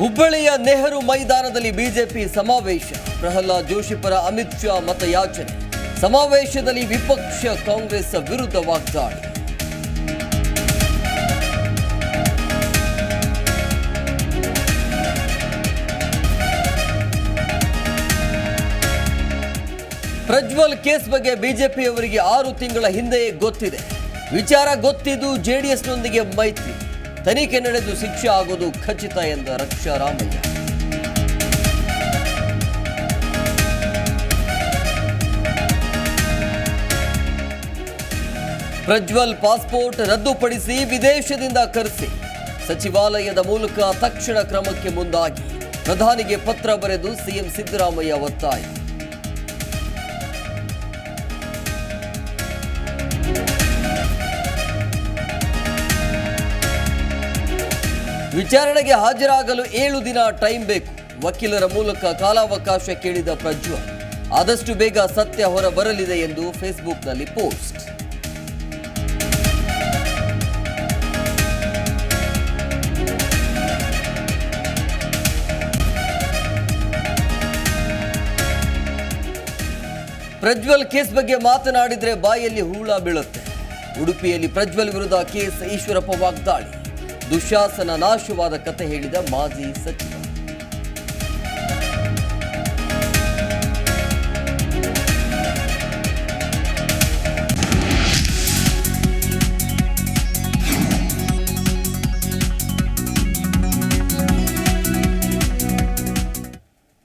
ಹುಬ್ಬಳ್ಳಿಯ ನೆಹರು ಮೈದಾನದಲ್ಲಿ ಬಿಜೆಪಿ ಸಮಾವೇಶ. ಪ್ರಹ್ಲಾದ್ ಜೋಶಿ ಪರ ಅಮಿತ್ ಶಾ ಮತಯಾಚನೆ. ಸಮಾವೇಶದಲ್ಲಿ ವಿಪಕ್ಷ ಕಾಂಗ್ರೆಸ್ ವಿರುದ್ಧ ವಾಗ್ದಾಳಿ. ಪ್ರಜ್ವಲ್ ಕೇಸ್ ಬಗ್ಗೆ ಬಿಜೆಪಿಯವರಿಗೆ ಆರು ತಿಂಗಳ ಹಿಂದೆಯೇ ಗೊತ್ತಿದೆ. ವಿಚಾರ ಗೊತ್ತಿದ್ದು ಜೆಡಿಎಸ್ನೊಂದಿಗೆ ಮೈತ್ರಿ. ತನಿಖೆ ನಡೆದು ಶಿಕ್ಷೆ ಆಗೋದು ಖಚಿತ ಎಂದ ರಕ್ಷಾ ರಾಮಯ್ಯ ಪ್ರಜ್ವಲ್ ಪಾಸ್ಪೋರ್ಟ್ ರದ್ದುಪಡಿಸಿ ವಿದೇಶದಿಂದ ಕರೆಸಿ. ಸಚಿವಾಲಯದ ಮೂಲಕ ತಕ್ಷಣ ಕ್ರಮಕ್ಕೆ ಮುಂದಾಗಿ. ಪ್ರಧಾನಿಗೆ ಪತ್ರ ಬರೆದು ಸಿಎಂ ಸಿದ್ದರಾಮಯ್ಯ ಒತ್ತಾಯ. ವಿಚಾರಣೆಗೆ ಹಾಜರಾಗಲು ಏಳು ದಿನ ಟೈಮ್ ಬೇಕು. ವಕೀಲರ ಮೂಲಕ ಕಾಲಾವಕಾಶ ಕೇಳಿದ ಪ್ರಜ್ವಲ್, ಆದಷ್ಟು ಬೇಗ ಸತ್ಯ ಹೊರ ಬರಲಿದೆ ಎಂದು ಫೇಸ್ಬುಕ್ನಲ್ಲಿ ಪೋಸ್ಟ್. ಪ್ರಜ್ವಲ್ ಕೇಸ್ ಬಗ್ಗೆ ಮಾತನಾಡಿದರೆ ಬಾಯಲ್ಲಿ ಹೂಳ ಬೀಳುತ್ತೆ. ಉಡುಪಿಯಲ್ಲಿ ಪ್ರಜ್ವಲ್ ವಿರುದ್ಧ ಕೇಸ್, ಈಶ್ವರಪ್ಪ ವಾಗ್ದಾಳಿ. ದುಶಾಸನ ನಾಶವಾದ ಕತೆ ಹೇಳಿದ ಮಾಜಿ ಸಚಿವ.